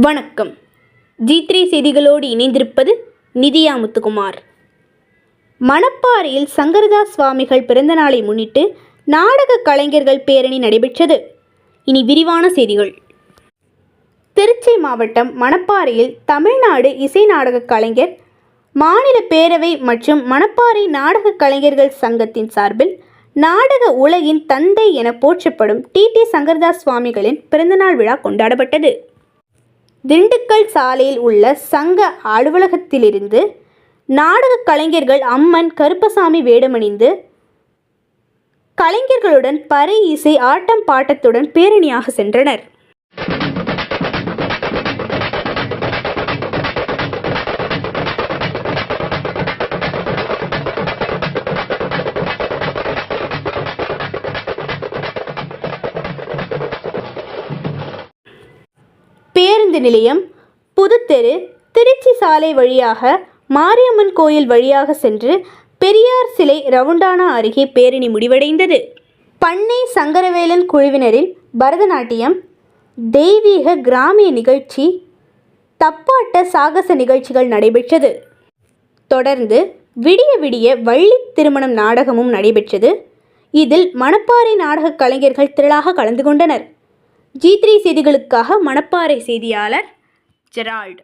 வணக்கம். G three செய்திகளோடு இணைந்திருப்பது நிதியா முத்துக்குமார். மணப்பாறையில் சங்கரதாஸ் சுவாமிகள் பிறந்த நாளை முன்னிட்டு நாடக கலைஞர்கள் பேரணி நடைபெற்றது. இனி விரிவான செய்திகள். திருச்சி மாவட்டம் மணப்பாறையில் தமிழ்நாடு இசை நாடகக் கலைஞர் மாநில பேரவை மற்றும் மணப்பாறை நாடகக் கலைஞர்கள் சங்கத்தின் சார்பில் நாடக உலகின் தந்தை என போற்றப்படும் டி டி சங்கரதாஸ் சுவாமிகளின் பிறந்தநாள் விழா கொண்டாடப்பட்டது. திண்டுக்கல் சாலையில் உள்ள சங்க அலுவலகத்திலிருந்து நாடகக் கலைஞர்கள் அம்மன் கருப்பசாமி வேடமணிந்து கலைஞர்களுடன் பறை இசை ஆட்டம் பாட்டத்துடன் பேரணியாக சென்றனர். பேருந்து நிலையம் புதுத்தெரு திருச்சி சாலை வழியாக மாரியம்மன் கோயில் வழியாக சென்று பெரியார் சிலை ரவுண்டானா அருகே பேரணி முடிவடைந்தது. பண்ணை சங்கரவேலன் குழுவினரில் பரதநாட்டியம் தெய்வீக கிராமிய நிகழ்ச்சி தப்பாட்ட சாகச நிகழ்ச்சிகள் நடைபெற்றது. தொடர்ந்து விடிய விடிய வள்ளி திருமணம் நாடகமும் நடைபெற்றது. இதில் மணப்பாறை நாடகக் கலைஞர்கள் திரளாக கலந்து கொண்டனர். ஜி த்ரீ செய்திகளுக்காக மணப்பாறை செய்தியாளர் ஜெரால்ட்.